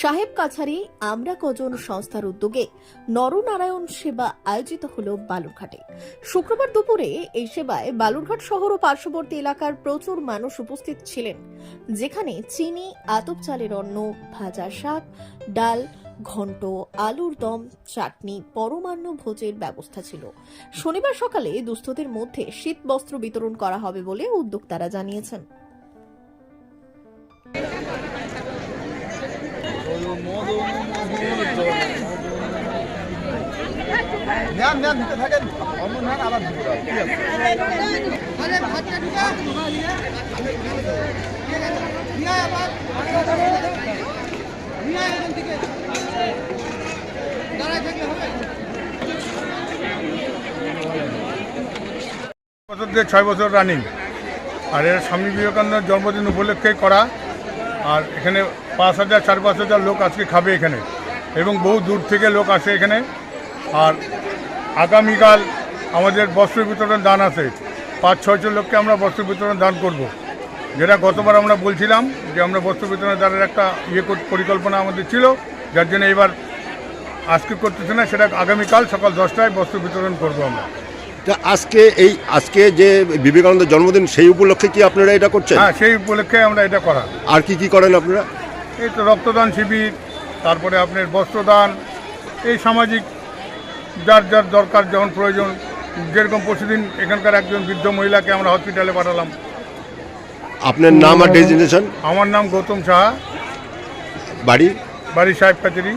সাহেব কাছারি আমরা কজন সংস্থার উদ্যোগে নরনারায়ণ সেবা আয়োজিত হল বালুরঘাটে। শুক্রবার দুপুরে এই সেবায় বালুরঘাট শহর ও পার্শ্ববর্তী এলাকার প্রচুর মানুষ উপস্থিত ছিলেন, যেখানে চিনি, আতপ চালের অন্ন, ভাজা শাক, ডাল, ঘন্ট, আলুর দম, চাটনি, পরমান্ন ভোজের ব্যবস্থা ছিল। শনিবার সকালে দুস্থদের মধ্যে শীত বস্ত্র বিতরণ করা হবে বলে উদ্যোক্তারা জানিয়েছেন। বছর দিয়ে ছয় বছর রানিং আর এর স্বামী বিবেকানন্দের জন্মদিন উপলক্ষে করা আর এখানে পাঁচ হাজার, চার পাঁচ হাজার লোক আজকে খাবে এখানে। এবং বহু দূর থেকে লোক আসে এখানে। আর আগামীকাল আমাদের বস্ত্র বিতরণ দান আছে। পাঁচ ছয়শো লোককে আমরা বস্ত্র বিতরণ দান করব। যেটা গতবার আমরা বলছিলাম যে আমরা বস্ত্র বিতরণ দানের একটা ইয়ে পরিকল্পনা আমাদের ছিল, যার জন্য এবার আজকে করতেছে না, সেটা আগামীকাল সকাল দশটায় বস্ত্র বিতরণ করব আমরা। তা আজকে এই আজকে যে বিবেকানন্দের জন্মদিন সেই উপলক্ষে কি আপনারা এটা করছেন? হ্যাঁ সেই উপলক্ষে আমরা এটা করা আর কি কি করেন আপনারা? এই তো রক্তদান শিবির তারপরে আপনার বস্ত্রদান এই সামাজিক যার যার দরকার যখন প্রয়োজন যেরকম প্রতিদিন এখানকার একজন বৃদ্ধ মহিলাকে আমরা হসপিটালে পাঠালাম। আপনার নাম আর ডেজিনেশন আমার নাম গৌতম সাহা। বাড়ি? বাড়ি সাহেব কাচারি।